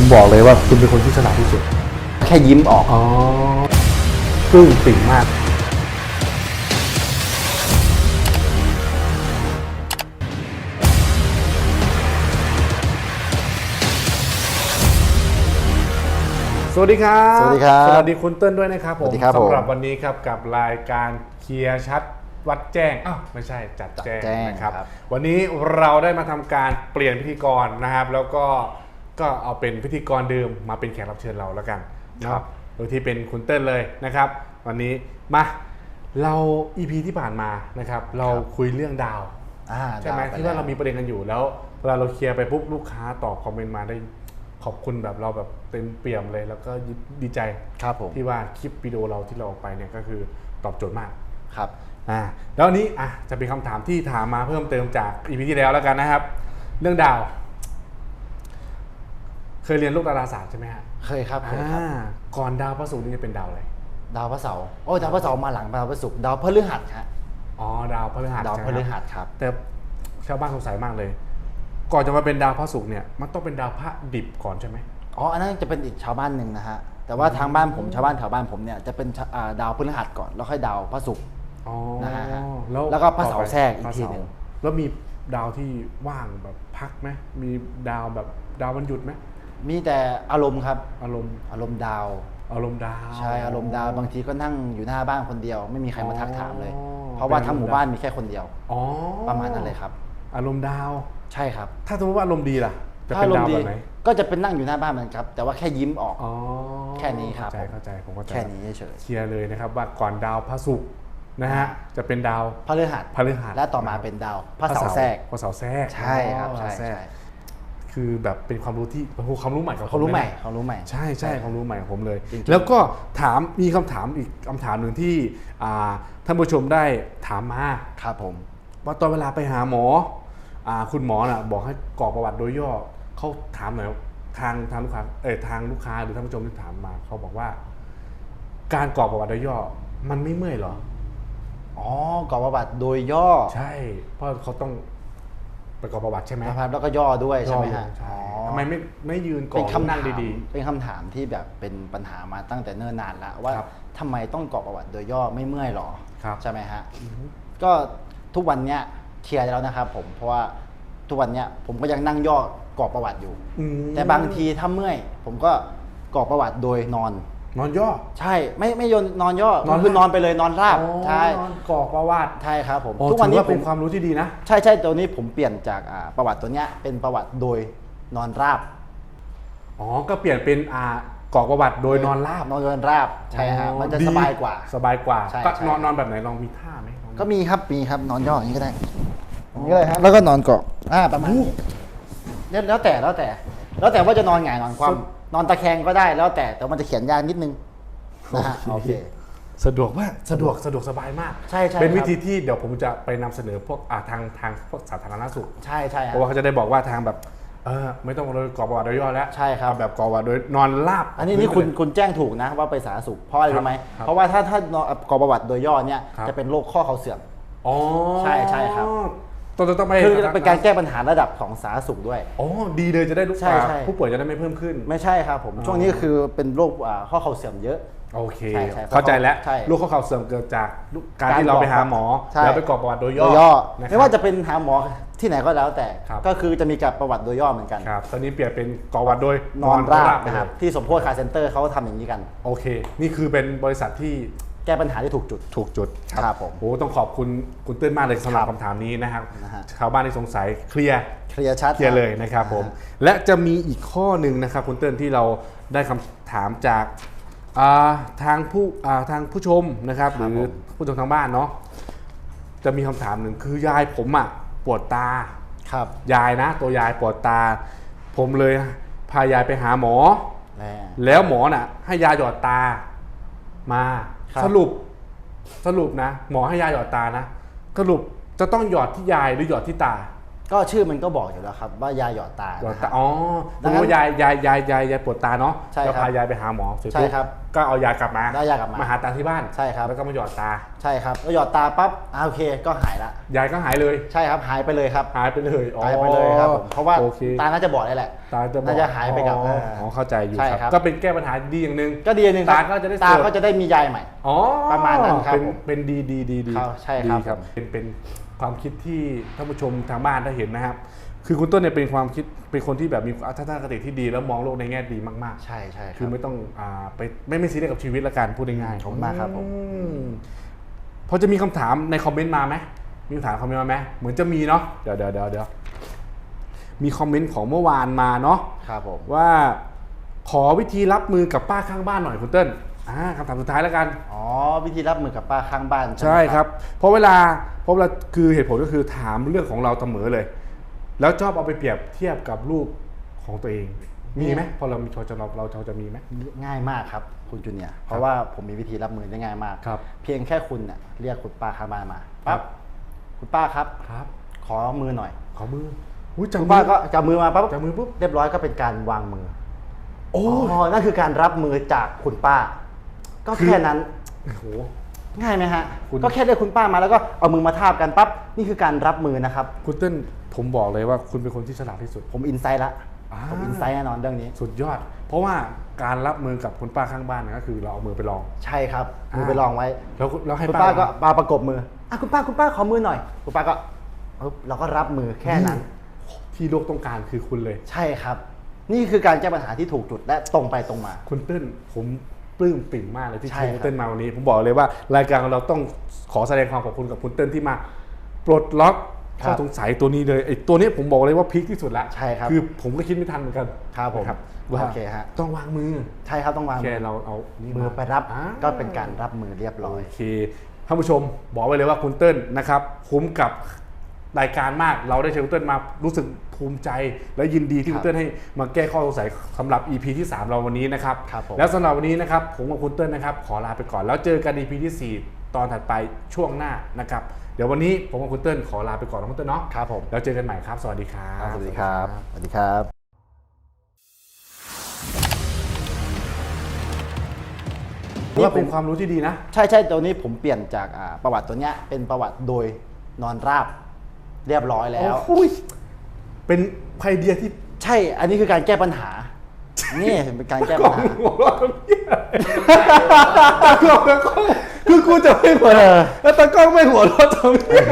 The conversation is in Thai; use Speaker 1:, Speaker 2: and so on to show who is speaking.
Speaker 1: ผมบอกเลยว่าคุณเป็นคนที่ฉลาดที่สุด
Speaker 2: แค่ยิ้มออก
Speaker 1: อ๋อปลื้มปิ่มมาก สวัสดีครับ
Speaker 2: สวัสดีครับ
Speaker 1: สวัสดีคุณเติ้ลด้วยนะครับผม
Speaker 2: สวัสดีครับผม
Speaker 1: สำหรับวันนี้ครับกับรายการเคลียร์ชัดวัดแจ้งอ้าวไม่ใช่จัดแจ้ง
Speaker 2: จัดแจ้ง
Speaker 1: นะครับ
Speaker 2: ครับ
Speaker 1: วันนี้เราได้มาทำการเปลี่ยนพิธีกรนะครับ แล้วก็ ก็เอาเป็นพิธีกรเดิมมาเป็นแขกรับเชิญเราแล้วกันนะครับโดยที่เป็นคุณเติ้ลเลยนะครับ วันนี้มาเรา EP ที่ผ่านมานะครับ เราคุยเรื่องดาว
Speaker 2: อ่า
Speaker 1: ใช่ไหม
Speaker 2: ดป
Speaker 1: ที่ว่า
Speaker 2: แล้
Speaker 1: เรามีประเด็นกันอยู่แล้วเวลาเราเคลียร์ไปปุ๊บลูกค้าตอบคอมเมนต์มาได้ขอบคุณแบบเราแบบเต็มเปี่ยมเลย แล้วก็ดีใจ
Speaker 2: ครับผม
Speaker 1: ที่ว่าคลิปวิดีโอเราที่เราออกไปเนี่ยก็คือตอบโจทย์มาก
Speaker 2: ครับ
Speaker 1: อ่าแล้วอันนี้อะจะเป็นคำถามที่ถามมาเพิ่มเติมจากอีพีที่แล้วแล้วกันนะครับ เรื่องดาว เคยเรียนโลกดาราศาสตร์ใช่ไหมฮะ
Speaker 2: เคยครับเคย
Speaker 1: อ่า
Speaker 2: ครับ
Speaker 1: ก่อนดาวพระศุกร์นี่จะเป็นดาวอะไร
Speaker 2: ดาวพระเสาร์โอ้ยดาวพระเสาร์มาหลังดาวพระศุกร์ดาวพฤหัสฮะ
Speaker 1: อ๋อดาวพฤหัส
Speaker 2: ดาว
Speaker 1: ใช่
Speaker 2: พ
Speaker 1: ไหม
Speaker 2: ฤ
Speaker 1: ครับ
Speaker 2: หัสครับ
Speaker 1: แต่ชาวบ้านสงสัยมากเลย ก่อนจะมาเป็นดาวพระศุกร์เนี่ยมันต้องเป็นดาวพระดิบก่อนใช่ไหม
Speaker 2: อ๋อ อันนั้นจะเป็นอีกชาวบ้านหนึ่งนะฮะ แต่ว่าทางบ้านผมชาวบ้านแถวบ้านผมเนี่ยจะเป็นชาอ่าดาวพฤหัสก่อนแล้วค่อยดาวพระศุกร์
Speaker 1: อ๋อ
Speaker 2: นะฮะ
Speaker 1: แล้ว
Speaker 2: แล้วก็พระเสาร์
Speaker 1: ต่อไป
Speaker 2: แทรกอีก
Speaker 1: พะ
Speaker 2: ที
Speaker 1: เสา
Speaker 2: หนึ่ง
Speaker 1: แล้วมีดาวที่ว่างแบบพักไหมมีดาวแบบดาววันหยุดไหม
Speaker 2: มีแต่อารมณ์ครับ
Speaker 1: อารมณ์
Speaker 2: อารมณ์ดาว
Speaker 1: อารมณ์ดาว
Speaker 2: ใช่อารมณ์ดาวบางทีก็นั่งอยู่หน้าบ้านคนเดียว ไม่มีใครมาทักถามเลย
Speaker 1: อ๋อ
Speaker 2: เพราะว่า
Speaker 1: เป็น
Speaker 2: ทั้งหมู่บ้านมีแค่คนเดียว
Speaker 1: อ๋อ
Speaker 2: ประมาณนั้นเลยครับ
Speaker 1: อารมณ์ดาว
Speaker 2: ใช่ครับ
Speaker 1: ถ้าสมมติว่าอารมณ์ดีล่ะ จะ
Speaker 2: ถ้า
Speaker 1: เป็น
Speaker 2: อารม
Speaker 1: ดาว
Speaker 2: ณ์ดี
Speaker 1: แบบไหน
Speaker 2: ก็จะเป็นนั่งอยู่หน้าบ้านเหมือนครับ แต่ว่าแค่ยิ้มออก
Speaker 1: อ๋อ
Speaker 2: แค่นี้ครับ
Speaker 1: เข้าใจเข้าใจผมเข้าใจ
Speaker 2: แค่นี้เฉย
Speaker 1: เคลียร์เลยนะครับว่าก่อนดาวพระศุกร์นะฮะจะเป็นดาว
Speaker 2: ๆพฤหัส
Speaker 1: พฤหัส
Speaker 2: และต่อมาเป็นดาวพระเสาร์แทรก
Speaker 1: พระเสาร์แทรก
Speaker 2: ใช่ครับ
Speaker 1: อ๋อ
Speaker 2: ใช่
Speaker 1: แทรก
Speaker 2: ใช่
Speaker 1: คือแบบเป็นความรู้ที่โอ้โหความรู้ใหม่กับ
Speaker 2: เขารู้ใหม่
Speaker 1: ลยนะ
Speaker 2: เขารู้ใหม่
Speaker 1: ใช่ใช่ความรู้ใหม่ของผมเลย
Speaker 2: จริงๆ
Speaker 1: แล้วก็ถามมีคำถามอีกคำถามหนึ่งที่อ่าท่านผู้ชมได้ถามมา
Speaker 2: ครับผม
Speaker 1: ว่าตอนเวลาไปหาหมออ่าคุณหมอน่ะบอกให้กรอกประวัติโดยย่อเขาถามหน่อยว่าทางทางลูกค้าเออทางลูกค้าหรือท่านผู้ชมที่ถามมาเขาบอกว่า การกรอกประวัติโดยย่อมันไม่เมื่อยเหรอ
Speaker 2: อ๋อกรอกประวัติโดยย่อ
Speaker 1: ใช่ เพราะเขาต้อง ไปกรอกประวัติใช่ไหม
Speaker 2: นะครับแล้วก็ย่อด้วยใช่ไหม
Speaker 1: ย่อ
Speaker 2: ฮะ
Speaker 1: ลงใช่
Speaker 2: อ๋อ
Speaker 1: ทำไมไม่ไม่ยืนกร
Speaker 2: เป็
Speaker 1: อนก
Speaker 2: คำ
Speaker 1: นั่
Speaker 2: ถางม
Speaker 1: ดี
Speaker 2: เป็นคำถามที่แบบเป็นปัญหามาตั้งแต่เนิ่นนานแล้วว่า
Speaker 1: ครับ
Speaker 2: ทำไมต้องกรอกประวัติโดยย่อไม่เมื่อยหรอ
Speaker 1: ครับ
Speaker 2: ใช่ไหมฮะก็ทุกวันเนี้ยเคลียร์แล้วนะครับผมเพราะว่าทุกวันเนี้ยผมก็ยังนั่งย่อกรอกประวัติอยู่
Speaker 1: อืม
Speaker 2: แต่บางทีถ้าเมื่อย ผมก็กรอกประวัติโดยนอน
Speaker 1: นอนย่อ
Speaker 2: ใช่ไม่ไม่ยนนอนย่อน
Speaker 1: อน
Speaker 2: คือนอนไปเลยนอนราบ
Speaker 1: อ๋อ
Speaker 2: ใช่
Speaker 1: นอนกรอกประวัติ
Speaker 2: ใช่ครับผม
Speaker 1: อ๋อ
Speaker 2: ทุกวัน
Speaker 1: ถือ
Speaker 2: นี้
Speaker 1: ว่า
Speaker 2: ผ
Speaker 1: เป็น
Speaker 2: ม
Speaker 1: ความรู้ที่ดีนะ
Speaker 2: ใช่ใช่ตัวนี้ผมเปลี่ยนจากอ่าประวัติตัวเนี้ยเป็นประวัติโดยนอนราบ
Speaker 1: อ๋อก็เปลี่ยนเป็นอ่ากรอกประวัติโดยนอนราบ
Speaker 2: นอนเดินราบใช่ฮะ
Speaker 1: อ๋อ
Speaker 2: มันจะ
Speaker 1: ดี
Speaker 2: สบายกว่า
Speaker 1: สบายกว่า
Speaker 2: ใช่
Speaker 1: ก็
Speaker 2: ใช่
Speaker 1: นอนนอนแบบไหนลองมีท่าไหมลอง
Speaker 2: ก็มีครับมีครับนอนย่ออย่างนี้ก็ได้อย่างนี้เลยฮะแล้วก็นอนเกาะอ่าประมาณนี้แล้วแล้วแต่แล้วแต่ แล้วแต่ว่าจะนอนหงายนอนคว่ำ นอนตะแคงก็ได้แล้วแต่แต่มันจะเขียนยากนิดนึงนะฮะโอเค
Speaker 1: สะดวกมากสะดวกสะดวกสบายมาก
Speaker 2: ใช่ใช่
Speaker 1: เป็น
Speaker 2: ครับ
Speaker 1: วิธีที่เดี๋ยวผมจะไปนำเสนอพวกอ่าทางทางพวกสาธารณสุข
Speaker 2: ใช่ใช่
Speaker 1: เพ
Speaker 2: ฮะ
Speaker 1: ราะว่าเขาจะได้บอกว่าทางแบบเออไม่ต้องโดยกรอกประวัติโดยย่อแล้ว
Speaker 2: ใช่ครับ
Speaker 1: เอาแบบกรอกประวัติโดยนอนราบ
Speaker 2: อันนี้นี่คุณคุณแจ้งถูกนะว่าไปสาธารณสุขเพราะอะไรรู้ไหม
Speaker 1: ครับ
Speaker 2: เพราะว่าถ้าถ้านอนกรอกประวัติโดยย่อเนี่ย
Speaker 1: ครับ
Speaker 2: จะเป็นโรคข้อเข่าเสื่อม
Speaker 1: อ๋อ
Speaker 2: ใช่ใช่ครับ
Speaker 1: ต้องต้องต้องไป
Speaker 2: คือเป็นการแก้ปัญหาระดับของสาธารณสุขด้วย
Speaker 1: อ๋อ ดีเลยจะได้ลูก
Speaker 2: ใช่
Speaker 1: ค้า
Speaker 2: ใช่
Speaker 1: ผู้ป่วยจะได้ไม่เพิ่มขึ้น
Speaker 2: ไม่ใช่ครับผม
Speaker 1: อ๋อ
Speaker 2: ช่วงนี้คือเป็นโรคอ่าข้อเข่าเสื่อมเยอะ
Speaker 1: โอเค
Speaker 2: ใช่ใช่
Speaker 1: เข้าใจแล้ว
Speaker 2: ใช่
Speaker 1: ลูกข้อเข่าเสื่อมเกิดจากการ
Speaker 2: การ
Speaker 1: ที่เราไปหาหมอ
Speaker 2: ใช่
Speaker 1: แล้วไปกรอกประวัติโดย
Speaker 2: โด
Speaker 1: ย่
Speaker 2: ย
Speaker 1: อย่
Speaker 2: อ
Speaker 1: นะครับ
Speaker 2: ไม่ว่าจะเป็นหาหมอที่ไหนก็แล้วแต่
Speaker 1: ครับ
Speaker 2: ก็คือจะมีกับประวัติโดยย่อเหมือนกัน
Speaker 1: ครับตอนนี้เปลี่ยนเป็นกรอกประวัติโดย
Speaker 2: นอนราบ
Speaker 1: ไป
Speaker 2: นะ
Speaker 1: เล
Speaker 2: ครับ
Speaker 1: ย
Speaker 2: ที่สมโพธิคาร์เซ็นเตอร์เขาทำอย่างนี้กัน
Speaker 1: โอเค นี่คือเป็นบริษัทที่
Speaker 2: แก้ปัญหาที่ถูกจุด
Speaker 1: ถูกจุด
Speaker 2: ครับผม
Speaker 1: โอ้ต้องขอบคุณคุณเติ้ลมากเลยสำหรับ
Speaker 2: ครับ
Speaker 1: คำถามนี้นะครับ
Speaker 2: นะฮะ
Speaker 1: ชาวบ้านที่สงสัยเคลียร์
Speaker 2: เคลียร์ชัด
Speaker 1: เคลียร์เลยนะครับผมและจะมีอีกข้อหนึ่งนะครับคุณเติ้ลที่เราได้คำถามจากอ่าทางผู้อ่าทางผู้ชมนะครับห
Speaker 2: ครับ
Speaker 1: รือ
Speaker 2: ผม
Speaker 1: ผู้ชมทางบ้านเนาะจะมีคำถามหนึ่งคือยายผมอะปวดตา
Speaker 2: ครับ
Speaker 1: ยายนะ ตัวยายปวดตา ผมเลยพายายไปหาหมอ
Speaker 2: แน่
Speaker 1: แล้วหมอน่ะ ให้ยาหยอดตามา
Speaker 2: ครับ
Speaker 1: สรุปสรุปนะ หมอให้ยาหยอดตานะ สรุปจะต้องหยอดที่ยายหรือหยอดที่ตา
Speaker 2: ก็ชื่อมันก็บอกอยู่แล้วครับ ว่ายาหยอดตา
Speaker 1: หยอด
Speaker 2: นะค
Speaker 1: ตา
Speaker 2: รับ
Speaker 1: อ๋อ
Speaker 2: ดั
Speaker 1: สม
Speaker 2: งนั้น
Speaker 1: มติว่ายายยายยายยายยายปวดตาเนาะ
Speaker 2: ใช่
Speaker 1: แล้ว
Speaker 2: ครับ
Speaker 1: พายายไปหาหมอเสร็จ
Speaker 2: ใช่
Speaker 1: ปุ๊บ
Speaker 2: ครับ
Speaker 1: ก็เอายากลับมา
Speaker 2: ได้ยากลับมา
Speaker 1: หาตาที่บ้าน
Speaker 2: ใช่ครับ
Speaker 1: แล้วก็มาหยอดตา
Speaker 2: ใช่ครับแล้วหยอดตาปั๊บอ่าโอเคก็หายละ
Speaker 1: ยายก็หายเลย
Speaker 2: ใช่ครับหายไปเลยครับ
Speaker 1: หายไปเลยอ๋อ
Speaker 2: หายไปเลยครับผมเพราะว่า
Speaker 1: โอเค
Speaker 2: ตาน่าจะบอดได้แหละ
Speaker 1: ตาจะบอก
Speaker 2: น่าจะหายไปกับ
Speaker 1: อ๋อ
Speaker 2: เอออ๋
Speaker 1: อเข้าใจอยู่
Speaker 2: ใช่
Speaker 1: ครับ
Speaker 2: ครับ
Speaker 1: ก็เป็นแก้ปัญหาดีอย่างหนึ่ง
Speaker 2: ก็ดีอันหนึงครับ
Speaker 1: ตาก็จะได้
Speaker 2: ตา
Speaker 1: สด
Speaker 2: ก็จะได้มียายใหม่
Speaker 1: อ๋อ
Speaker 2: ประมาณนั้นครับ
Speaker 1: เป็น
Speaker 2: ผม
Speaker 1: เป็นดีดีดีดี
Speaker 2: ครับใช่
Speaker 1: ดี
Speaker 2: ครับ
Speaker 1: เป็นเป็นความคิดที่ท่านผู้ชมทางบ้านถ้าเห็นนะครับ คือคุณต้นเนี่ยเป็นความคิดเป็นคนที่แบบมีทัศนคติที่ดีแล้วมองโลกในแง่ดีมาก
Speaker 2: ใช่ใช่ค
Speaker 1: ๆ
Speaker 2: รั
Speaker 1: คื
Speaker 2: บ
Speaker 1: อไม่ต้องอ่าไปไม่ไม่ซีเรียสกับชีวิตละกันพูดง่ายๆ
Speaker 2: ขอบคุณมากครับผม
Speaker 1: อืมพอจะมีคำถามในคอมเมนต์มาไหมมีคำถามคอมเมนต์มาไหมเหมือนจะมีเนาะเดี๋ยวเดี๋ยวเดี๋ยวเดี๋ยวมีคอมเมนต์ของเมื่อวานมาเนาะ
Speaker 2: ครับผม
Speaker 1: ว่า ขอวิธีรับมือกับป้าข้างบ้านหน่อยคุณเติ้ลอ่าคำถามสุดท้ายแล้วกัน
Speaker 2: อ๋อ วิธีรับมือกับป้าข้างบ้าน
Speaker 1: ใช่
Speaker 2: ไหม
Speaker 1: ครับเพราะเวลาเพราะเวลาคือเหตุผลก็คือถามเรื่องของเราเสมอเลย แล้วชอบเอาไปเปรียบเทียบกับลูกของตัวเอง มีไหมพอเรามีชอจะเราเราเราจะมีไหม
Speaker 2: ง่ายมากครับคุณจูเนียร์เพราะว่าผมมีวิธีรับมือได้ง่ายมาก
Speaker 1: ครับ
Speaker 2: เพียงแค่คุณเน่ยเรียกคุณป้าข้างบ้านมา
Speaker 1: ครั
Speaker 2: ปั๊
Speaker 1: บ
Speaker 2: บคุณป้าครับ
Speaker 1: ครับ
Speaker 2: ขอมือหน่อย
Speaker 1: ขอมืออุ้ยจั
Speaker 2: คุ
Speaker 1: ง
Speaker 2: ณป้าก็จับมือมาปั๊บ
Speaker 1: จับมือปุ๊บ
Speaker 2: เรียบร้อยก็เป็นการวางมือ
Speaker 1: โอ้
Speaker 2: อ๋อนั่นคือการรับมือจากคุณป้า ก็แค่นั้น
Speaker 1: โอ้โห
Speaker 2: ง่ายไหมฮะ
Speaker 1: คุณ
Speaker 2: ก็แค่เรียกคุณป้ามาแล้วก็เอามือมาทาบกันปั๊บนี่คือการรับมือนะครับ
Speaker 1: คุณเติ้ลผมบอกเลยว่าคุณเป็นคนที่ฉลาดที่สุด
Speaker 2: ผมอินไซต์ละ
Speaker 1: อ่า
Speaker 2: ผมอินไซต์แน่นอนเรื่องนี้
Speaker 1: สุดยอด เพราะว่าการรับมือกับคุณป้าข้างบ้านนะก็คือเราเอามือไปลอง
Speaker 2: ใช่ครับมือ
Speaker 1: อ่า
Speaker 2: ไปลองไว้
Speaker 1: แล้วแล้วให้
Speaker 2: คุณ
Speaker 1: ป้า
Speaker 2: ป้าก็มาประกบมืออะคุณป้าคุณป้าขอมือหน่อยคุณป้าก็ปึ๊บเราก็รับมือแค่นั้น
Speaker 1: ที่โลกต้องการคือคุณเลย
Speaker 2: ใช่ครับ นี่คือการแก้ปัญหาที่ถูกจุดและตรงไปตรงมา
Speaker 1: คุณเติ้ลผม ปลื้มปิ่มมากเลยที่
Speaker 2: ใช่
Speaker 1: เชิญ
Speaker 2: ครับ
Speaker 1: คุณเติ้ลมาวันนี้ผมบอกเลยว่ารายการของเราต้องขอแสดงความขอบคุณกับคุณเติ้ลที่มาปลดล็อกข้อสงสัยตัวนี้เลยไอ้ตัวนี้ผมบอกเลยว่าพีคที่สุดละ
Speaker 2: ใช่ครับ
Speaker 1: คือผมก็คิดไม่ทันเหมือนกัน
Speaker 2: ครับผม
Speaker 1: นะว่า
Speaker 2: โอเคฮะ
Speaker 1: ต้องวางมือ
Speaker 2: ใช่ครับต้องวาง
Speaker 1: แค่เราเอานี่
Speaker 2: มือ
Speaker 1: มา
Speaker 2: ไปรับ
Speaker 1: อ่า
Speaker 2: ก็เป็นการรับมือเรียบร้อย
Speaker 1: โอเคท่านผู้ชมบอกไว้เลยว่าคุณเติ้ลนะครับคุ้มกับ รายการมากเราได้เชิญคุณเติ้ลมารู้สึกภูมิใจและยินดีที่
Speaker 2: ครั
Speaker 1: คุ
Speaker 2: บ
Speaker 1: ณเติ้ลให้มาแก้ข้อสงสัยสำหรับ EP ที่ 3 เราวันนี้นะครับ
Speaker 2: ครับผม
Speaker 1: แล้วสำหรับวันนี้นะครับผมกับคุณเติ้ลนะครับ ขอลาไปก่อนแล้วเจอกัน EP ที่ 4 ตอนถัดไปช่วงหน้านะครับ เดี๋ยววันนี้ผมกับคุณเติ้ลขอลาไปก่อนนะคุณเติ้ลเนาะ
Speaker 2: ครับผม
Speaker 1: แล้วเจอกันใหม่ครับ สวัสดีครับ
Speaker 2: สวัสดีครับ สวัสดีครับ
Speaker 1: นี่ว่าเป็นความรู้ที่ดีนะ
Speaker 2: ใช่ใช่ตัวนี้ผมเปลี่ยนจากอ่าประวัติตัวเนี้ยเป็นประวัติโดยนอนราบ เรียบร้อยแล้ว
Speaker 1: โอ้ยเป็นไอเดียที่
Speaker 2: ใช่ อันนี้คือการแก้ปัญหา นี่เป็นการแก้
Speaker 1: ก
Speaker 2: ปั
Speaker 1: ล่
Speaker 2: ญ
Speaker 1: อง
Speaker 2: หา
Speaker 1: หัวเราะทำเหี้ยกล่องแล้วก็คือกูจะไม่หัวเราะแล้วตากล้องไม่หัวเราะทำเหี้ย